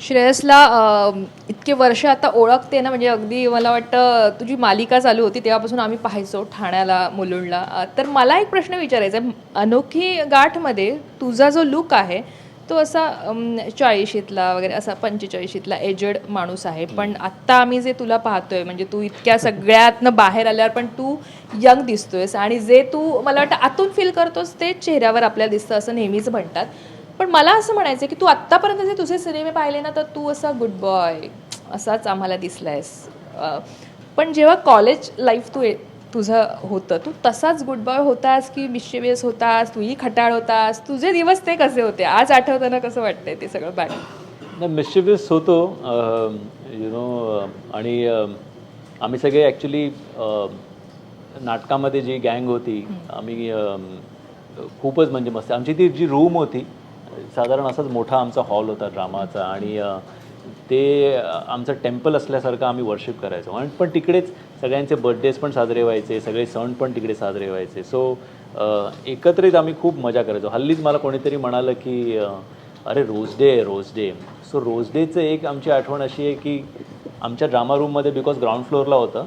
श्रेयसला इतके वर्ष आता ओळखते ना म्हणजे अगदी मला वाटतं तुझी मालिका चालू होती तेव्हापासून आम्ही पाहायचो ठाण्याला मुलुंडला. तर मला एक प्रश्न विचारायचा आहे अनोखी गाठमध्ये तुझा जो लुक आहे तो असा चाळीशीतला वगैरे असा पंचेचाळीशीतला एजेड माणूस आहे. पण आत्ता आम्ही जे तुला पाहतोय म्हणजे तू इतक्या सगळ्यातनं बाहेर आल्यावर पण तू यंग दिसतोयस आणि जे तू मला वाटतं आतून फील करतोस ते चेहऱ्यावर आपल्याला दिसतं असं नेहमीच म्हणतात. पण मला असं म्हणायचं की तू आत्तापर्यंत जे तुझे सिनेमे पाहिले ना तर तू असा गुड बॉय असाच आम्हाला दिसलायस. पण जेव्हा कॉलेज लाईफ तू तुझं होतं तू तसाच गुड बॉय होतास की मिशिवियस होतास तूही खटाळ होतास तुझे दिवस ते कसे होते? आज आठवताना कसं वाटतंय ते सगळं बॅक? नाही मिस्चिवियस होतो. यु नो आणि आम्ही सगळे ॲक्च्युली नाटकामध्ये जी गँग होती आम्ही खूपच म्हणजे मस्त. आमची ती जी रूम होती साधारण असाच मोठा आमचा हॉल होता ड्रामाचा आणि ते आमचं टेम्पल असल्यासारखं आम्ही वर्शिप करायचो. आणि पण तिकडेच सगळ्यांचे बर्थडेज पण साजरे व्हायचे सगळे सण पण तिकडे साजरे व्हायचे. सो एकत्रित आम्ही खूप मजा करायचो. हल्लीच मला कोणीतरी म्हणालं की अरे रोज डे आहे रोज डे सो रोज डेचं एक आमची आठवण अशी आहे की आमच्या ड्रामा रूममध्ये बिकॉज ग्राउंड फ्लोअरला होतं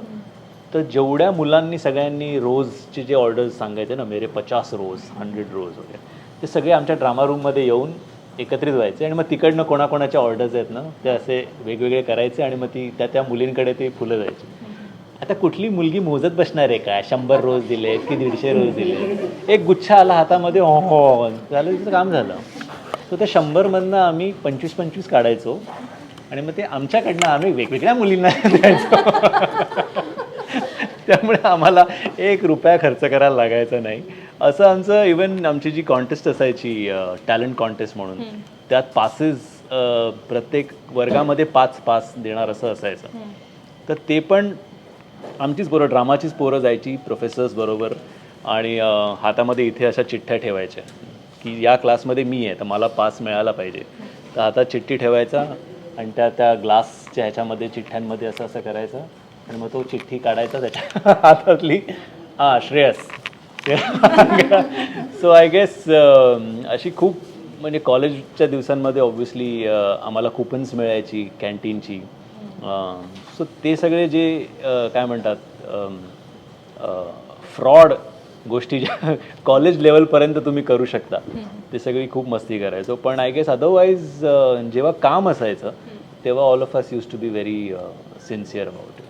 तर जेवढ्या मुलांनी सगळ्यांनी रोजचे जे ऑर्डर्स सांगायचे ना मेरे पचास रोज हंड्रेड रोज वगैरे ते सगळे आमच्या ड्रामा रूममध्ये येऊन एकत्रित व्हायचे आणि मग तिकडनं कोणाकोणाच्या ऑर्डर्स आहेत ना ते असे वेगवेगळे करायचे आणि मग ती त्या त्या मुलींकडे ते फुलं जायची. आता कुठली मुलगी मोजत बसणार आहे का शंभर रोज दिले की दीडशे रोज दिले? एक गुच्छा आला हातामध्ये हो हो, हो. झालं तिचं काम झालं. तर त्या शंभरमधनं आम्ही पंचवीस पंचवीस काढायचो आणि मग ते आमच्याकडनं आम्ही वेगवेगळ्या मुलींना द्यायचो. त्यामुळे आम्हाला एक रुपया खर्च करायला लागायचा नाही. असं आमचं इवन आमची जी कॉन्टेस्ट असायची टॅलेंट कॉन्टेस्ट म्हणून त्यात पासेस प्रत्येक वर्गामध्ये पाच पास देणार असं असायचं. तर ते पण आमचीच पोरं ड्रामाचीच पोरं जायची प्रोफेसर्स बरोबर आणि हातामध्ये इथे अशा चिठ्ठ्या ठेवायच्या की या क्लासमध्ये मी आहे तर मला पास मिळाला पाहिजे. तर हातात चिठ्ठी ठेवायचा आणि त्या त्या ग्लासच्या ह्याच्यामध्ये चिठ्ठ्यांमध्ये असं असं करायचं आणि मग तो चिठ्ठी काढायचा त्याच्या हातातली हां श्रेयस. सो आय गेस अशी खूप म्हणजे कॉलेजच्या दिवसांमध्ये ऑब्व्हियसली आम्हाला कुपन्स मिळायची कॅन्टीनची सो ते सगळे जे अ, काय म्हणतात फ्रॉड गोष्टी ज्या कॉलेज लेवलपर्यंत तुम्ही करू शकता ते सगळी खूप मस्ती करायचो. पण आय गेस अदरवाईज जेव्हा काम असायचं तेव्हा all of us used to be very sincere about